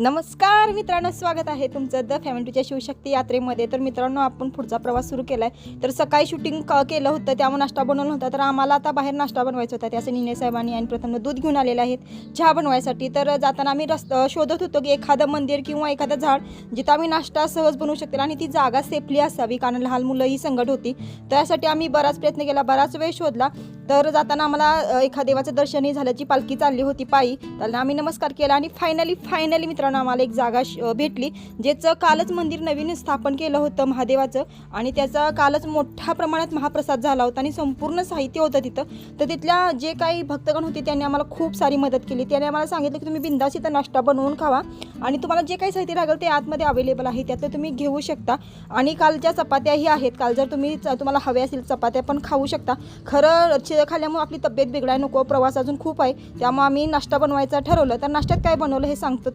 नमस्कार मित्रांनो स्वागत आहे तुमचं द फॅमिलीच्या शिवशक्ती यात्रेमध्ये. तर मित्रांनो आपण पुढचा प्रवास सुरू केला आहे तर सकाळी शूटिंग क केलं होतं त्यामुळे नाश्ता बनवला होता. तर आम्हाला आता बाहेर नाश्ता बनवायचा होता. त्याचं निने साहेबांनी आणि प्रथम दूध घेऊन आलेले आहेत चहा बनवायसाठी. तर जाताना आम्ही रस्त शोधत होतो की एखादं मंदिर किंवा एखादं झाड जिथं आम्ही नाश्ता सहज बनवू शकतील आणि ती जागा सेफली असावी. कारण लहान मुलं ही संकट होती. त्यासाठी आम्ही बराच प्रयत्न केला. बराच वेळ शोधला. तर जाताना आम्हाला अ, एका देवाचं दर्शनही झाल्याची पालखी चालली होती पायी. त्याला आम्ही नमस्कार केला आणि फायनली फायनली मित्रांनो आम्हाला एक जागा श- भेटली ज्याचं कालच मंदिर नवीन स्थापन केलं होतं महादेवाचं आणि त्याचा कालच मोठ्या प्रमाणात महाप्रसाद झाला होता आणि संपूर्ण साहित्य होतं तिथं. तर तिथल्या जे काही भक्तगण होते त्यांनी आम्हाला खूप सारी मदत केली. त्याने आम्हाला सांगितलं की तुम्ही बिंदास इथं नाश्ता बनवून खावा आणि तुम्हाला जे काही साहित्य लागेल ते आतमध्ये अवेलेबल आहे त्यातलं तुम्ही घेऊ शकता. आणि कालच्या चपात्याही आहेत. काल जर तुम्ही च- तुम्हाला हव्या असतील चपात्या पण खाऊ शकता. खरं चे- खाल्ल्यामुळे आपली तब्येत बिघडाय नको प्रवास अजून खूप आहे त्यामुळे आम्ही नाश्ता बनवायचा ठरवलं. तर नाश्त्यात काय बनवलं हे सांगतो.